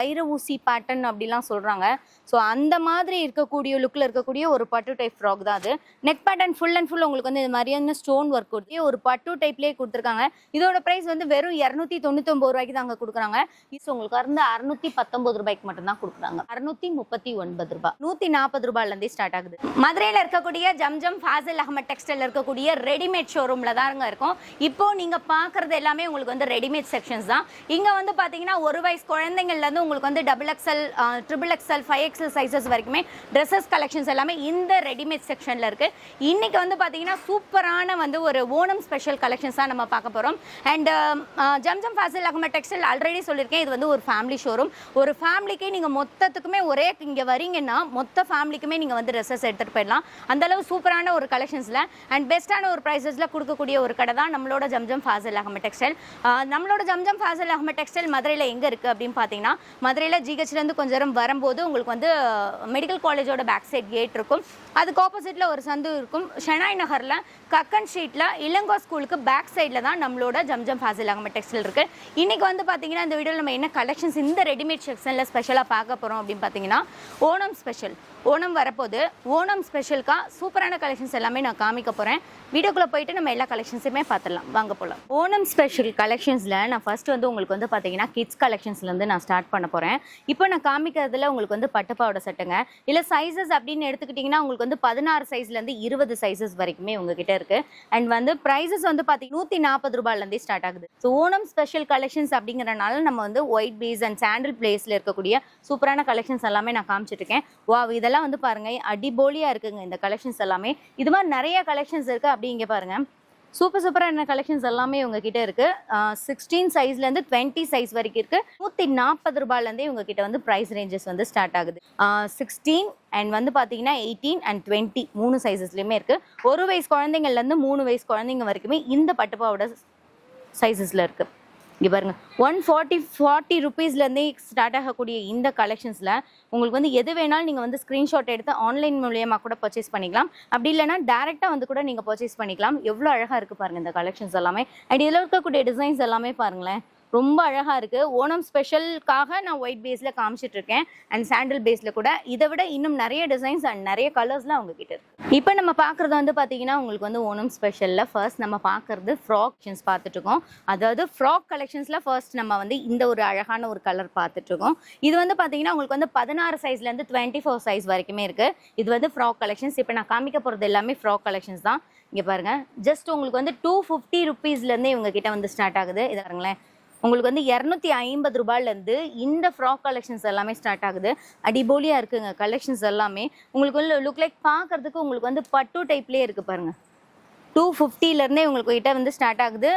வைர ஊசி பேட்டர்ன் அப்படிலாம் சொல்கிறாங்க ஸோ அந்த மாதிரி இருக்கக்கூடிய லுக்கில் இருக்கக்கூடிய ஒரு பட்டு டைப் ஃப்ராக் தான் அது. Neck pattern full and full உங்களுக்கு வந்து இது மாதிரியான ஸ்டோன் ஒர்க் கொடுத்து ஒரு பட்டு டைப்லேயே கொடுத்துருக்காங்க. இதோட ப்ரைஸ் வந்து வெறும் இரநூத்தி தொண்ணூத்தொம்பது ரூபாய்க்கு தாங்க கொடுக்குறாங்க. இது உங்களுக்கு வந்து அறுநூத்தி பத்தொன்பது ரூபாய்க்கு மட்டும்தான் கொடுக்குறாங்க. அறுநூத்தி முப்பத்தி ஒன்பது ரூபாய். நூற்றி நாற்பது ரூபாயிலேருந்தே ஸ்டார்ட் ஆகுது. மதுரையில் இருக்கக்கூடிய ஜம்ஜம் ஃபாசில் அகமத் டெக்ஸ்டைல் இருக்கக்கூடிய ரெடிமேட் ஷோரூமில் தாங்க இருக்கும். இப்போ நீங்கள் பார்க்குறது எல்லாமே உங்களுக்கு வந்து ரெடிமேட் செக்ஷன்ஸ் தான். இங்கே வந்து பார்த்தீங்கன்னா ஒரு வயசு குழந்தைங்கள்லேருந்து உங்களுக்கு வந்து double XL triple XL five XL sizes வரைக்குமே ட்ரெஸ்ஸஸ் கலெக்ஷன்ஸ் எல்லாமே இந்த ரெடிமேட் செக்ஷனில் இருக்குது இன்றைக்கி வந்து பார்த்தீங்கன்னா சூப்பரான வந்து ஒரு ஓணம் ஸ்பெஷல் கலெக்ஷன்ஸ் தான் நம்ம பார்க்க போகிறோம் அண்ட் ஜம்ஜம் ஃபாசில் அகம டெக்ஸ்டைல் ஆல்ரெடி சொல்லியிருக்கேன். இது வந்து ஒரு ஃபேமிலி ஷோரூம் ஒரு ஃபேமிலிக்கே நீங்கள் மொத்தத்துக்குமே ஒரே இங்கே வரீங்கன்னா மொத்த ஃபேமிலிக்குமே நீங்கள் வந்து ட்ரெஸ்ஸஸ் எடுத்துகிட்டு போயிடலாம். அந்தளவு சூப்பரான ஒரு கலெக்ஷன்ஸில் அண்ட் பெஸ்ட்டான ஒரு ப்ரைஸஸில் கொடுக்கக்கூடிய ஒரு கடை தான் நம்மளோட ஜம்ஜம் ஃபாசில் அகம டெக்ஸ்டைல் நம்மளோட ஜம்ஜம் ஃபாசில் அகம டெக்ஸ்டைல் மதுரையில் எங்கே இருக்குது அப்படின்னு பார்த்தீங்கன்னா மதுரையில் ஜிஹெச்லேருந்து கொஞ்சம் தூரம் வரும்போது உங்களுக்கு வந்து மெடிக்கல் காலேஜோட பேக் சைட் கேட் இருக்கும். அதுக்கு ஆப்போசிட்டில் ஒரு சந்து இருக்கும். ஷெனாய் நகரில் கக்கன் ஸ்ட்ரீட்டில் இளங்கோ ஸ்கூலுக்கு பேக் சைடில் தான் நம்மளோட ஜம்ஜம் ஃபாசில் அகமத் டெக்ஸ்டைல் இருக்குது இன்றைக்கி வந்து பார்த்தீங்கன்னா இந்த வீடியோவில் நம்ம என்ன கலெக்ஷன்ஸ் இந்த ரெடிமேட் செக்ஷனில் ஸ்பெஷலாக பார்க்க போகிறோம் அப்படின்னு பார்த்தீங்கன்னா ஓணம் ஸ்பெஷல் ஓணம் வரப்போது ஓணம் ஸ்பெஷலுக்காக சூப்பரான கலெக்ஷன்ஸ் எல்லாமே நான் காமிக்க போகிறேன் வீடியோக்குள்ளே போயிட்டு நம்ம எல்லா கலெக்ஷன்ஸுமே பார்த்துடலாம் வாங்க போகலாம் ஓணம் ஸ்பெஷல் கலெக்ஷன்ஸில் நான் ஃபர்ஸ்ட் வந்து உங்களுக்கு வந்து பார்த்தீங்கன்னா கிட்ஸ் கலெக்ஷன்ஸ்லேருந்து நான் ஸ்டார்ட் பண்ண போகிறேன் இப்போ நான் காமிக்கிறதுல உங்களுக்கு வந்து பட்டுப்பாவோட சட்டுங்க. இல்லை சைஸஸ் அப்படின்னு எடுத்துக்கிட்டிங்கன்னா உங்களுக்கு வந்து பதினாறு சைஸ்லேருந்து இருபது சைஸஸ் வரைக்குமே உங்ககிட்ட இருக்குது அண்ட் வந்து ப்ரைஸஸ் வந்து பார்த்தீங்கன்னா நூற்றி நாற்பது ரூபாயிலேருந்தே ஸ்டார்ட் ஆகுது. ஸோ ஓணம் ஸ்பெஷல் கலெக்ஷன்ஸ் அப்படிங்கிறனால நம்ம வந்து ஒயிட் பீஸ் அண்ட் சாண்டில் பிளேஸில் இருக்கக்கூடிய சூப்பரான கலெக்ஷன்ஸ் எல்லாமே நான் காமிச்சிட்டு இருக்கேன். வா இதெல்லாம் வந்து பாருங்க அடிபோலியாக இருக்குங்க இந்த கலெக்ஷன்ஸ் எல்லாமே. இது மாதிரி நிறைய கலெக்ஷன்ஸ் இருக்கு. அப்படி இங்கே பாருங்க. சூப்பர் சூப்பரான கலெக்ஷன்ஸ் எல்லாமே உங்ககிட்ட இருக்குது சிக்ஸ்டீன் சைஸ்லேருந்து டுவெண்ட்டி சைஸ் வரைக்கும் இருக்குது நூற்றி நாற்பது ரூபாயிலேருந்தே உங்ககிட்ட வந்து ப்ரைஸ் ரேஞ்சஸ் வந்து ஸ்டார்ட் ஆகுது. சிக்ஸ்டீன் அண்ட் வந்து பார்த்தீங்கன்னா எயிட்டீன் அண்ட் டுவெண்ட்டி மூணு சைஸஸ்லையுமே இருக்குது ஒரு வயசு குழந்தைங்கள்லேருந்து மூணு வயசு குழந்தைங்க வரைக்குமே இந்த பட்டுப்பாவோட சைஸஸில் இருக்குது இங்கே பாருங்க. ஒன் ஃபார்ட்டி ஃபார்ட்டி ருபீஸ்லேருந்தே ஸ்டார்ட் ஆகக்கூடிய இந்த கலெக்ஷன்ஸில் உங்களுக்கு வந்து எது வேணாலும் நீங்கள் வந்து ஸ்க்ரீன்ஷாட் எடுத்து ஆன்லைன் மூலியமாக கூட பர்ச்சேஸ் பண்ணிக்கலாம். அப்படி இல்லைனா டேரெக்டாக வந்து கூட நீங்கள் பர்ச்சேஸ் பண்ணிக்கலாம். எவ்வளோ அழகாக இருக்குது பாருங்கள் இந்த கலெக்ஷன்ஸ் எல்லாமே. அண்ட் இதில் இருக்கக்கூடிய டிசைன்ஸ் எல்லாமே பாருங்களேன். ரொம்ப அழகாக இருக்குது ஓணம் ஸ்பெஷலுக்காக நான் ஒயிட் பேஸில் காமிச்சிட்டு இருக்கேன். அண்ட் சாண்டில் பேஸில் கூட. இதை விட இன்னும் நிறைய டிசைன்ஸ் அண்ட் நிறைய கலர்ஸ்லாம் உங்ககிட்ட இருக்கு. இப்போ நம்ம பார்க்குறது வந்து பார்த்தீங்கன்னா உங்களுக்கு வந்து ஓணம் ஸ்பெஷலில் ஃபர்ஸ்ட் நம்ம பார்க்குறது ஃப்ராக் கலெக்ஷன்ஸ் அதாவது ஃப்ராக் கலெக்ஷன்ஸில் ஃபர்ஸ்ட் நம்ம வந்து இந்த ஒரு அழகான ஒரு கலர் பார்த்துட்ருக்கோம் இது வந்து பார்த்தீங்கன்னா உங்களுக்கு வந்து பதினாறு சைஸ்லேருந்து டுவெண்ட்டி ஃபோர் சைஸ் வரைக்குமே இருக்குது இது வந்து ஃப்ராக் கலெக்ஷன்ஸ் இப்போ நான் காமிக்க போகிறது எல்லாமே ஃப்ராக் கலெக்ஷன்ஸ் தான். இங்கே பாருங்க. ஜஸ்ட் உங்களுக்கு வந்து டூ ஃபிஃப்டி ருபீஸ்லேருந்தே இவங்க கிட்ட வந்து ஸ்டார்ட் ஆகுது. இதாருங்களேன் உங்களுக்கு வந்து இரநூத்தி ஐம்பது ரூபாயிலேருந்து இந்த ஃப்ராக் கலெக்ஷன்ஸ் எல்லாமே ஸ்டார்ட் ஆகுது. அடிபோலியாக இருக்குங்க கலெக்ஷன்ஸ் எல்லாமே. உங்களுக்கு வந்து லுக் லைக் பார்க்கறதுக்கு உங்களுக்கு வந்து பட்டு டைப்லேயே இருக்குது பாருங்க. டூ ஃபிஃப்டிலேருந்தே உங்களுக்கு கிட்ட வந்து ஸ்டார்ட் ஆகுது.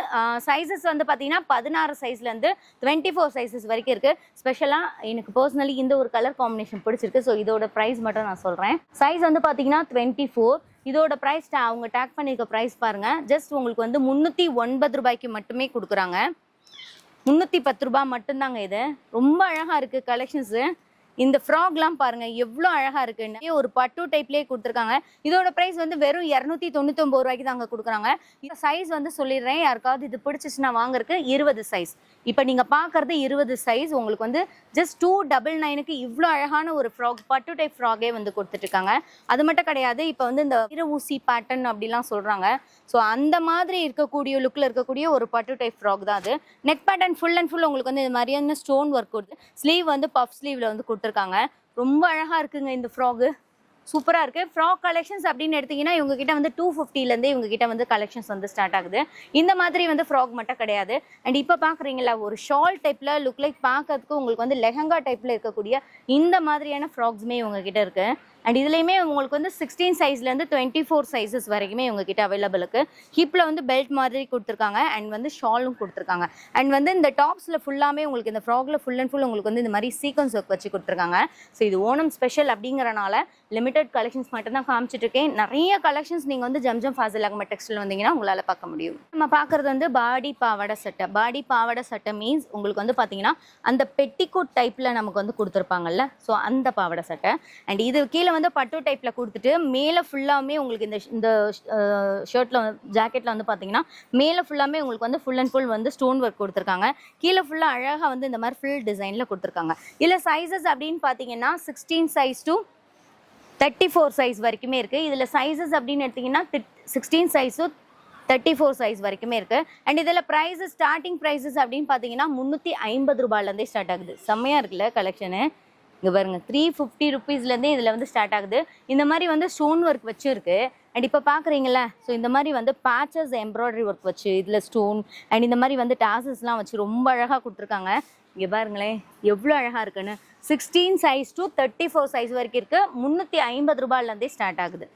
சைஸஸ் வந்து பார்த்தீங்கன்னா பதினாறு சைஸ்லேருந்து டுவெண்ட்டி ஃபோர் சைஸஸ் வரைக்கும் இருக்குது ஸ்பெஷலாக எனக்கு பர்சனலி இந்த ஒரு கலர் காம்பினேஷன் பிடிச்சிருக்கு. ஸோ இதோட ப்ரைஸ் மட்டும் நான் சொல்கிறேன் சைஸ் வந்து பார்த்தீங்கன்னா டுவெண்ட்டி ஃபோர் இதோட ப்ரைஸ் அவங்க டேக் பண்ணியிருக்க ப்ரைஸ் பாருங்கள் ஜஸ்ட் உங்களுக்கு வந்து முந்நூற்றி ஒன்பது ரூபாய்க்கு மட்டுமே கொடுக்குறாங்க. முந்நூற்றி பத்து ரூபாய் மட்டும்தாங்க இது. ரொம்ப அழகாக இருக்குது கலெக்ஷன்ஸு இந்த ஃப்ராக்லாம் பாருங்க எவ்வளோ அழகா இருக்குன்னு ஒரு பட்டு டைப்லேயே கொடுத்துருக்காங்க. இதோட ப்ரைஸ் வந்து வெறும் இரநூத்தி தொண்ணூத்தொம்பது ரூபாய்க்கு தாங்க கொடுக்குறாங்க. இந்த சைஸ் வந்து சொல்லிடுறேன். யாருக்காவது இது பிடிச்சிச்சுன்னா வாங்குறதுக்கு இருபது சைஸ் இப்போ நீங்கள் பார்க்கறது இருபது சைஸ் உங்களுக்கு வந்து ஜஸ்ட் டூ டபுள் நைனுக்கு இவ்வளோ அழகான ஒரு ஃப்ராக் பட்டு டைப் ஃப்ராகே வந்து கொடுத்துட்ருக்காங்க அது மட்டும் கிடையாது. இப்போ வந்து இந்த இரு ஊசி பேட்டர்ன் அப்படிலாம் சொல்கிறாங்க ஸோ அந்த மாதிரி இருக்கக்கூடிய லுக்கில் இருக்கக்கூடிய ஒரு பட்டு டைப் ஃப்ராக் தான் அது. Neck pattern full and full உங்களுக்கு வந்து இது மாதிரியான ஸ்டோன் ஒர்க் கொடுத்து ஸ்லீவ் வந்து பஃப் ஸ்லீவில் வந்து கொடுத்துருக்காங்க. ரொம்ப அழகாக இருக்குங்க இந்த ஃப்ராகு சூப்பராக இருக்குது ஃப்ராக் கலெக்ஷன்ஸ் அப்படின்னு எடுத்தீங்கன்னா இவங்க கிட்ட வந்து டூ ஃபிஃப்டிலேருந்து இவங்க கிட்ட வந்து கலெக்ஷன்ஸ் வந்து ஸ்டார்ட் ஆகுது. இந்த மாதிரி வந்து ஃப்ராக் மட்டும் கிடையாது. அண்ட் இப்போ பார்க்குறீங்களா ஒரு ஷால் டைப்பில் லுக் லைக் பார்க்கறதுக்கு உங்களுக்கு வந்து லெஹங்கா டைப்பில் இருக்கக்கூடிய இந்த மாதிரியான ஃப்ராக்ஸுமே இவங்க கிட்ட இருக்குது அண்ட் இதுலேயுமே உங்களுக்கு வந்து சிக்ஸ்டீன் சைஸ்லேருந்து டுவெண்ட்டி ஃபோர் சைஸஸ் வரைக்குமே உங்க கிட்ட அவைலபிள் இருக்கு. ஹிப்பில் வந்து பெல்ட் மாதிரி கொடுத்துருக்காங்க. அண்ட் வந்து ஷாலும் கொடுத்துருக்காங்க. அண்ட் வந்து இந்த டாப்ஸில் ஃபுல்லாமே உங்களுக்கு இந்த ஃப்ராக்ல ஃபுல் அண்ட் ஃபுல் உங்களுக்கு வந்து இந்த மாதிரி சீக்வன்ஸ் ஒர்க் வச்சு கொடுத்துருக்காங்க. ஸோ இது ஓணம் ஸ்பெஷல் அப்படிங்கிறனால லிமிடெட் கலெக்ஷன்ஸ் மட்டும் தான் காமிச்சிட்டு இருக்கேன். நிறைய கலெக்ஷன்ஸ் நீங்கள் வந்து ஜம்ஜம் ஃபாசில் அகம டெக்ஸ்டில் வந்தீங்கன்னா உங்களால் பார்க்க முடியும். நம்ம பார்க்குறது வந்து பாடி பாவாடை சட்டை. பாடி பாவாடை சட்டை மீன்ஸ் உங்களுக்கு வந்து பார்த்தீங்கன்னா அந்த பெட்டிக்கோட் டைப்பில் நமக்கு வந்து கொடுத்துருப்பாங்கல்ல. ஸோ அந்த பாவாடை சட்டை. அண்ட் இது கீழே வந்து பட்டு டைப்பில் கொடுத்துட்டு மேலே ஃபுல்லாமே உங்களுக்கு இந்த இந்த ஷர்ட்டில் ஜாக்கெட்டில் வந்து பார்த்தீங்கன்னா மேலே ஃபுல்லாமே உங்களுக்கு வந்து ஃபுல் அண்ட் ஃபுல் வந்து ஸ்டோன் ஒர்க் கொடுத்துருக்காங்க. கீழே ஃபுல்லாக அழகாக வந்து இந்த மாதிரி ஃபுல் டிசைனில் கொடுத்துருக்காங்க. இதில் சைஸஸ் அப்படின்னு பார்த்தீங்கன்னா sixteen size to thirty four size வரைக்குமே இருக்குது இதில் சைஸஸ் அப்படின்னு எடுத்திங்கன்னா சிக்ஸ்டீன் சைஸும் தேர்ட்டி ஃபோர் சைஸ் வரைக்குமே இருக்குது அண்ட் இதில் ப்ரைஸஸ் ஸ்டார்டிங் ப்ரைஸஸ் அப்படின்னு பார்த்தீங்கன்னா முந்நூற்றி ஐம்பது ரூபாயிலேருந்தே ஸ்டார்ட் ஆகுது. செம்மையாக இருக்குல்ல கலெக்ஷனு இங்கே பாருங்க த்ரீ ஃபிஃப்டி ருபீஸ்லேருந்தே இதில் வந்து ஸ்டார்ட் ஆகுது. இந்த மாதிரி வந்து ஸ்டோன் ஒர்க் வச்சு அண்ட் இப்போ பார்க்குறீங்கள ஸோ இந்த மாதிரி வந்து பேச்சஸ் எம்ப்ராய்டரி ஒர்க் வச்சு இதில் ஸ்டோன் அண்ட் இந்த மாதிரி வந்து டாசஸ்லாம் வச்சு ரொம்ப அழகாக கொடுத்துருக்காங்க. இங்கே பாருங்களேன் எவ்வளோ அழகாக இருக்குன்னு. Sixteen size to thirty four size வரைக்கும் இருக்குது முந்நூற்றி ஐம்பது ரூபாயிலேருந்தே ஸ்டார்ட் ஆகுது.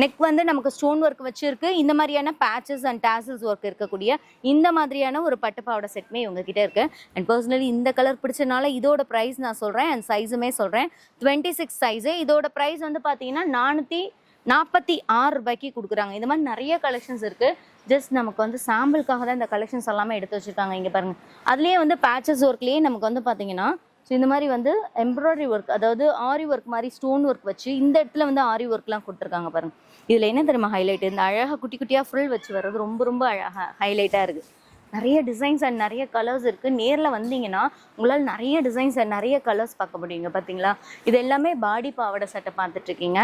நெக் வந்து நமக்கு ஸ்டோன் ஒர்க் வச்சுருக்கு. இந்த மாதிரியான பேச்சஸ் அண்ட் டாசல்ஸ் ஒர்க் இருக்கக்கூடிய இந்த மாதிரியான ஒரு பட்டுப்பாவோட செட்மே இவங்க கிட்ட இருக்கு. அண்ட் பர்சனலி இந்த கலர் பிடிச்சனால இதோட ப்ரைஸ் நான் சொல்கிறேன் அண்ட் சைஸுமே சொல்கிறேன் டுவெண்ட்டி சிக்ஸ் சைஸு இதோட ப்ரைஸ் வந்து பார்த்தீங்கன்னா நானூற்றி நாற்பத்தி ஆறு ரூபாய்க்கு கொடுக்குறாங்க. இந்த மாதிரி நிறைய கலெக்ஷன்ஸ் இருக்குது ஜஸ்ட் நமக்கு வந்து சாம்பிளுக்காக தான் இந்த கலெக்ஷன்ஸ் எல்லாமே எடுத்து வச்சுருக்காங்க. இங்கே பாருங்கள் அதுலேயே வந்து பேச்சஸ் ஒர்க்லேயே நமக்கு வந்து பார்த்தீங்கன்னா இந்த மாதிரி வந்து எம்ப்ராய்டரி ஒர்க் அதாவது ஆரி ஒர்க் மாதிரி ஸ்டோன் ஒர்க் வச்சு இந்த இடத்துல வந்து ஆரி ஒர்க்லாம் கொடுத்துருக்காங்க பாருங்க. இதில் என்ன தெரியுமா ஹைலைட் இந்த அழகாக குட்டி குட்டியாக ஃபுல் வச்சு வர்றது ரொம்ப ரொம்ப அழகாக ஹைலைட்டாக இருக்குது நிறைய டிசைன்ஸ் அண்ட் நிறைய கலர்ஸ் இருக்குது நேரில் வந்தீங்கன்னா உங்களால் நிறைய டிசைன்ஸ் அண்ட் நிறைய கலர்ஸ் பார்க்க முடியுங்க பார்த்தீங்களா இது எல்லாமே பாடி பாவாடை சட்டை பார்த்துட்ருக்கீங்க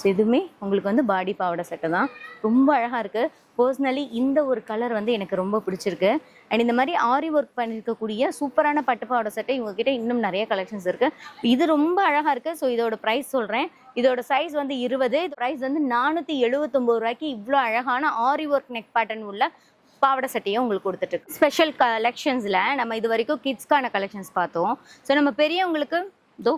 ஸோ இதுவுமே உங்களுக்கு வந்து பாடி பாவாடை சட்டை தான். ரொம்ப அழகாக இருக்குது பர்சனலி இந்த ஒரு கலர் வந்து எனக்கு ரொம்ப பிடிச்சிருக்கு. அண்ட் இந்த மாதிரி ஆரி ஒர்க் பண்ணியிருக்கக்கூடிய சூப்பரான பட்டு பாவாடை சட்டை இவங்ககிட்ட இன்னும் நிறைய கலெக்ஷன்ஸ் இருக்குது இது ரொம்ப அழகாக இருக்குது ஸோ இதோட ப்ரைஸ் சொல்கிறேன் இதோட சைஸ் வந்து இருபது. இது ப்ரைஸ் வந்து நானூற்றி எழுபத்தொம்போது ரூபாய்க்கு இவ்வளோ அழகான ஆரி ஒர்க் நெக் பேட்டர்ன் உள்ள பாவடை சட்டையும் உங்களுக்கு கொடுத்துட்டு ஸ்பெஷல் கலெக்ஷன்ஸில் நம்ம இது வரைக்கும் கிட்ஸ்க்கான கலெக்ஷன்ஸ் பார்த்தோம். ஸோ நம்ம பெரியவங்களுக்கு தோ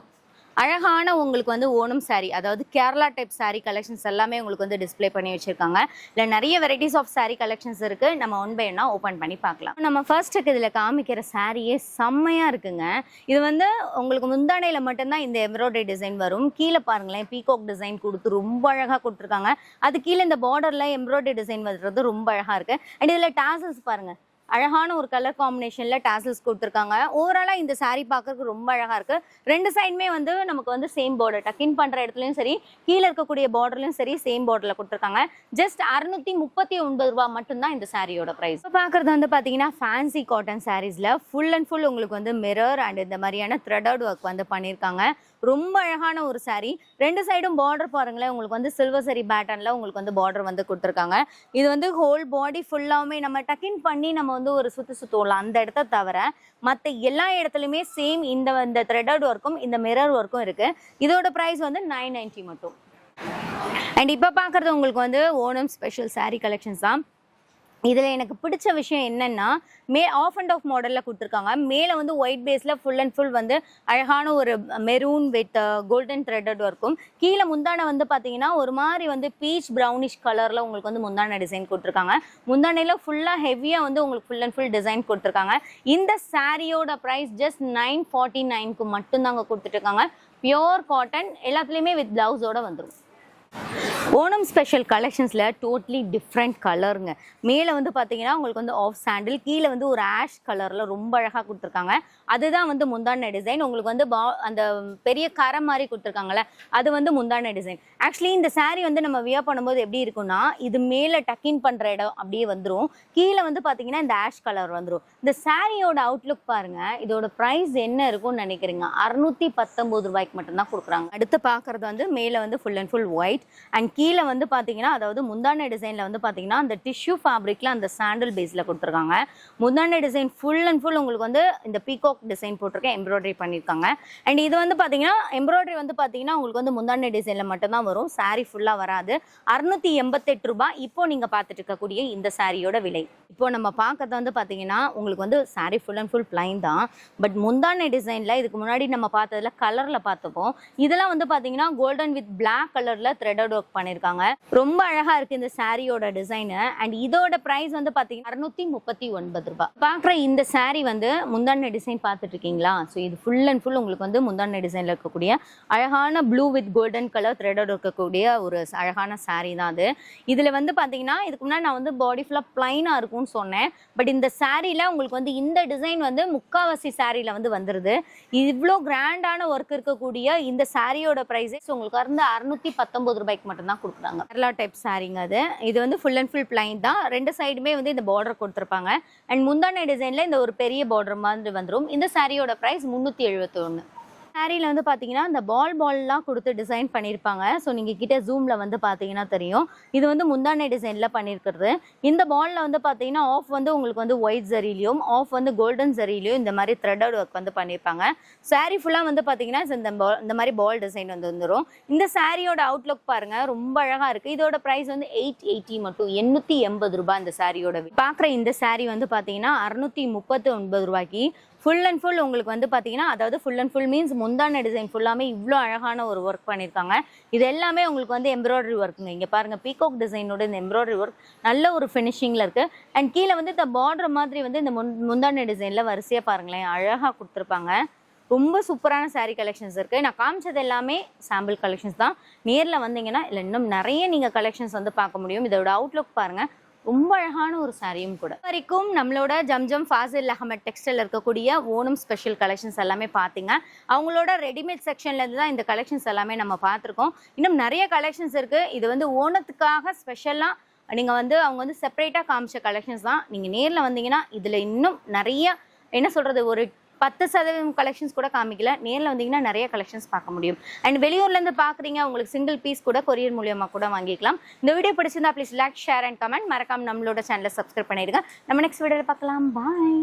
அழகான உங்களுக்கு வந்து ஓணம் saree அதாவது கேரளா டைப் saree கலெக்ஷன்ஸ் எல்லாமே உங்களுக்கு வந்து டிஸ்ப்ளே பண்ணி வச்சிருக்காங்க. இல்லை நிறைய வெரைட்டிஸ் ஆஃப் saree கலெக்ஷன்ஸ் இருக்கு. நம்ம ஒன் பை ஒன்னா ஓப்பன் பண்ணி பார்க்கலாம். நம்ம ஃபர்ஸ்ட்டுக்கு இதில் காமிக்கிற சாரியே செம்மையாக இருக்குங்க. இது வந்து உங்களுக்கு முந்தானையில் மட்டும்தான் இந்த எம்ப்ராய்டரி டிசைன் வரும். கீழே பாருங்களேன் பீகாக் டிசைன் கொடுத்து ரொம்ப அழகாக கொடுத்துருக்காங்க. அது கீழே இந்த பார்டரில் எம்ப்ராய்டரி டிசைன் வர்றது ரொம்ப அழகாக இருக்குது அண்ட் இதில் டாசல்ஸ் பாருங்கள் அழகான ஒரு கலர் காம்பினேஷன்ல டாசல்ஸ் கொடுத்துருக்காங்க. ஓவராலா இந்த saree பார்க்கறதுக்கு ரொம்ப அழகா இருக்கு. ரெண்டு சைடுமே வந்து நமக்கு வந்து சேம் பார்டர் டக்கின் பண்ற இடத்துலயும் சரி கீழே இருக்கக்கூடிய பார்டர்லயும் சரி சேம் பார்டர்ல கொடுத்துருக்காங்க. ஜஸ்ட் அறுநூத்தி முப்பத்தி ஒன்பது ரூபாய் மட்டும்தான் இந்த சாரியோட பிரைஸ் இப்போ பார்க்கறது வந்து பாத்தீங்கன்னா ஃபேன்சி காட்டன் சாரீஸ்ல ஃபுல் அண்ட் ஃபுல் உங்களுக்கு வந்து மிரர் அண்ட் இந்த மாதிரியான த்ரெடட் ஒர்க் வந்து பண்ணியிருக்காங்க. ரொம்ப அழகான ஒரு saree. ரெண்டு சைடும் பார்டர் பாருங்களேன் உங்களுக்கு வந்து சில்வர் சரி பேட்டர்ன்ல உங்களுக்கு வந்து பார்டர் வந்து கொடுத்துருக்காங்க. இது வந்து ஹோல் பாடி ஃபுல்லாவுமே நம்ம டக்கின் பண்ணி நம்ம வந்து ஒரு சுத்து சுத்துவோம்ல அந்த இடத்த தவிர மற்ற எல்லா இடத்துலையுமே சேம் இந்த இந்த த்ரெடட் ஒர்க்கும் இந்த மிரர் ஒர்க்கும் இருக்கு. இதோட ப்ரைஸ் வந்து நைன் நைன்ட்டி மட்டும். அண்ட் இப்போ பார்க்குறது உங்களுக்கு வந்து ஓணம் ஸ்பெஷல் சாரீ கலெக்ஷன்ஸ் தான். இதில் எனக்கு பிடிச்ச விஷயம் என்னென்னா மே ஆஃப் அண்ட் ஆஃப் மாடலில் கொடுத்துருக்காங்க. மேலே வந்து ஒயிட் பேஸில் ஃபுல் அண்ட் ஃபுல் வந்து அழகான ஒரு மெரூன் வித் கோல்டன் த்ரெட்டட் ஒர்க்கும் கீழே முந்தானை வந்து பார்த்தீங்கன்னா ஒரு மாதிரி வந்து பீச் ப்ரௌனிஷ் கலரில் உங்களுக்கு வந்து முந்தானை டிசைன் கொடுத்துருக்காங்க. முந்தானையில் ஃபுல்லாக ஹெவியாக வந்து உங்களுக்கு ஃபுல் அண்ட் ஃபுல் டிசைன் கொடுத்துருக்காங்க. இந்த சாரியோட ப்ரைஸ் ஜஸ்ட் நைன் ஃபார்ட்டி நைனுக்கு மட்டும்தாங்க கொடுத்துட்ருக்காங்க பியோர் காட்டன் எல்லாத்துலேயுமே வித் ப்ளவுஸோட வந்துடும் ஓணம் ஸ்பெஷல் கலெக்ஷன்ஸில் டோட்லி டிஃப்ரெண்ட் கலருங்க மேலே வந்து பார்த்தீங்கன்னா உங்களுக்கு வந்து ஆஃப் சாண்டில் கீழே வந்து ஒரு ஆஷ் கலரில் ரொம்ப அழகாக கொடுத்துருக்காங்க. அதுதான் வந்து முந்தான டிசைன் உங்களுக்கு வந்து பா அந்த பெரிய கரை மாதிரி கொடுத்துருக்காங்கல்ல அது வந்து முந்தான டிசைன் ஆக்சுவலி இந்த சாரீ வந்து நம்ம வியர் பண்ணும்போது எப்படி இருக்கும்னா இது மேலே டக்கின் பண்ணுற இடம் அப்படியே வந்துடும் கீழே வந்து பார்த்தீங்கன்னா இந்த ஆஷ் கலர் வந்துடும் இந்த சாரியோட அவுட்லுக் பாருங்க. இதோட ப்ரைஸ் என்ன இருக்கும்னு நினைக்கிறீங்க? அறுநூத்தி பத்தொம்பது ரூபாய்க்கு மட்டும்தான் கொடுக்குறாங்க. அடுத்து பார்க்கறது வந்து மேலே வந்து full and full white and கீழே வந்து பார்த்தீங்கன்னா அதாவது முந்தானை டிசைனில் வந்து பார்த்தீங்கன்னா அந்த டிஷ்யூ ஃபேப்ரிக்கில் அந்த சாண்டல் பேஸில் கொடுத்துருக்காங்க. முந்தானை டிசைன் ஃபுல் அண்ட் ஃபுல் உங்களுக்கு வந்து இந்த பீகாக் டிசைன் போட்டிருக்கேன் எம்ப்ராய்டரி பண்ணியிருக்காங்க. அண்ட் இது வந்து பார்த்தீங்கன்னா எம்ப்ராய்டரி வந்து பார்த்தீங்கன்னா உங்களுக்கு வந்து முந்தானை டிசைனில் மட்டும்தான் வரும். சாரீ ஃபுல்லாக வராது. அறுநூற்றி எண்பத்தெட்டு ரூபாய் இப்போ நீங்கள் பார்த்துட்டு இருக்கக்கூடிய இந்த சாரியோட விலை. இப்போ நம்ம பார்க்கறது வந்து பார்த்தீங்கன்னா உங்களுக்கு வந்து saree full and full plain தான். பட் முந்தானை டிசைனில் இதுக்கு முன்னாடி நம்ம பார்த்ததுல கலரில் பார்த்துப்போம் இதெல்லாம் வந்து பார்த்தீங்கன்னா கோல்டன் வித் பிளாக் கலரில் த்ரெட் ஒர்க் பண்ணி பண்ணியிருக்காங்க ரொம்ப அழகா இருக்கு இந்த சாரியோட டிசைனு அண்ட் இதோட ப்ரைஸ் வந்து பாத்தீங்கன்னா அறுநூத்தி முப்பத்தி ஒன்பது ரூபாய் பாக்குற இந்த சாரி வந்து முந்தான டிசைன் பார்த்துட்டு இருக்கீங்களா ஸோ இது ஃபுல் அண்ட் ஃபுல் உங்களுக்கு வந்து முந்தான டிசைன்ல இருக்கக்கூடிய அழகான ப்ளூ வித் கோல்டன் கலர் த்ரெடோட இருக்கக்கூடிய ஒரு அழகான saree தான் அது. இதுல வந்து பாத்தீங்கன்னா இதுக்கு முன்னாடி நான் வந்து பாடி ஃபுல்லா பிளைனா இருக்கும்னு சொன்னேன். பட் இந்த சாரியில் உங்களுக்கு வந்து இந்த டிசைன் வந்து முக்காவாசி சாரியில் வந்து வந்துடுது இவ்வளோ கிராண்டான ஒர்க் இருக்கக்கூடிய இந்த சாரியோட ப்ரைஸஸ் உங்களுக்கு வந்து அறுநூத்தி பத்தொன்பது ரூபாய்க்கு மட்டும்தான் கொடுக்குறாங்க. கேரளா டைப் சாரீங்க அது. இது வந்து ஃபுல் அண்ட் ஃபுல் பிளைன் தான். ரெண்டு சைடுமே வந்து இந்த பார்டர் கொடுத்துருப்பாங்க. அண்ட் முந்தானை டிசைன்ல இந்த ஒரு பெரிய பார்டர் மாதிரி வந்துடும் இந்த சாரியோட ப்ரைஸ் முந்நூற்றி எழுபத்தொன்று சாரியில் வந்து பார்த்தீங்கன்னா இந்த பால் பால்லாம் கொடுத்து டிசைன் பண்ணியிருப்பாங்க ஸோ நீங்கள் கிட்ட ஜூமில் வந்து பார்த்தீங்கன்னா தெரியும். இது வந்து முந்தானை டிசைனில் பண்ணியிருக்கிறது இந்த பாலில் வந்து பார்த்தீங்கன்னா ஆஃப் வந்து உங்களுக்கு வந்து ஒயிட் ஜரிலையும் ஆஃப் வந்து கோல்டன் ஜரிலையும் இந்த மாதிரி த்ரெட்டட் ஒர்க் வந்து பண்ணியிருப்பாங்க சாரி ஃபுல்லாக வந்து பார்த்தீங்கன்னா இந்த ball- இந்த மாதிரி பால் டிசைன் வந்து வந்துடும் இந்த சாரியோட அவுட்லுக் பாருங்க ரொம்ப அழகாக இருக்குது இதோட ப்ரைஸ் வந்து எயிட் எயிட்டி மட்டும் எண்ணூற்றி எண்பது ரூபாய் இந்த சாரியோட பார்க்குற இந்த சாரி வந்து பார்த்தீங்கன்னா அறுநூற்றி முப்பத்தி ஒன்பது ரூபாய்க்கு ஃபுல் அண்ட் ஃபுல் உங்களுக்கு வந்து பார்த்தீங்கன்னா அதாவது ஃபுல் அண்ட் ஃபுல் மீன்ஸ் முந்தான டிசைன் ஃபுல்லாமே இவ்வளோ அழகான ஒரு ஒர்க் பண்ணியிருக்காங்க இது எல்லாமே உங்களுக்கு வந்து எம்ப்ராய்டரி ஒர்க்குங்க இங்கே பாருங்கள் பீகாக் டிசைனோட இந்த எம்ப்ராய்டரி ஒர்க் நல்ல ஒரு ஃபினிஷிங்கில் இருக்குது அண்ட் கீழே வந்து இந்த பார்டர் மாதிரி வந்து இந்த முன் முந்தான டிசைனில் வரிசையாக பாருங்களேன் அழகாக கொடுத்துருப்பாங்க. ரொம்ப சூப்பரான சாரீ கலெக்ஷன்ஸ் இருக்குது நான் காமிச்சது எல்லாமே சாம்பிள் கலெக்ஷன்ஸ் தான். நேரில் வந்தீங்கன்னா இல்லை இன்னும் நிறைய நீங்கள் கலெக்ஷன்ஸ் வந்து பார்க்க முடியும். இதோட அவுட்லுக் பாருங்கள் ரொம்ப அழகான ஒரு சாரியும் கூட. வரைக்கும் நம்மளோட ஜம்ஜம் ஃபாசில் அகமட் டெக்ஸ்டைல் இருக்கக்கூடிய ஓணம் ஸ்பெஷல் கலெக்ஷன்ஸ் எல்லாமே பார்த்தீங்க அவங்களோட ரெடிமேட் செக்ஷன்லேருந்து தான் இந்த கலெக்ஷன்ஸ் எல்லாமே நம்ம பார்த்துருக்கோம் இன்னும் நிறைய கலெக்ஷன்ஸ் இருக்குது இது வந்து ஓணத்துக்காக ஸ்பெஷலாக நீங்கள் வந்து அவங்க வந்து செப்பரேட்டாக காமிச்ச கலெக்ஷன்ஸ் தான். நீங்கள் நேரில் வந்தீங்கன்னா இதில் இன்னும் நிறைய என்ன சொல்கிறது ஒரு பத்து சதவீதம் கலெக்ஷன்ஸ் கூட காமிக்கல. நேரில் வந்தீங்கன்னா நிறைய கலெக்ஷன்ஸ் பார்க்க முடியும். அண்ட் வெளியூர்லேருந்து பார்க்குறீங்க உங்களுக்கு சிங்கிள் பீஸ் கூட கொரியர் மூலியமாக கூட வாங்கிக்கலாம். இந்த வீடியோ பிடிச்சிருந்தா please like share and comment மறக்காம நம்மளோட சேனலை சப்ஸ்கிரைப் பண்ணிடுங்க. நம்ம நெக்ஸ்ட் வீடியோவில் பார்க்கலாம். பாய்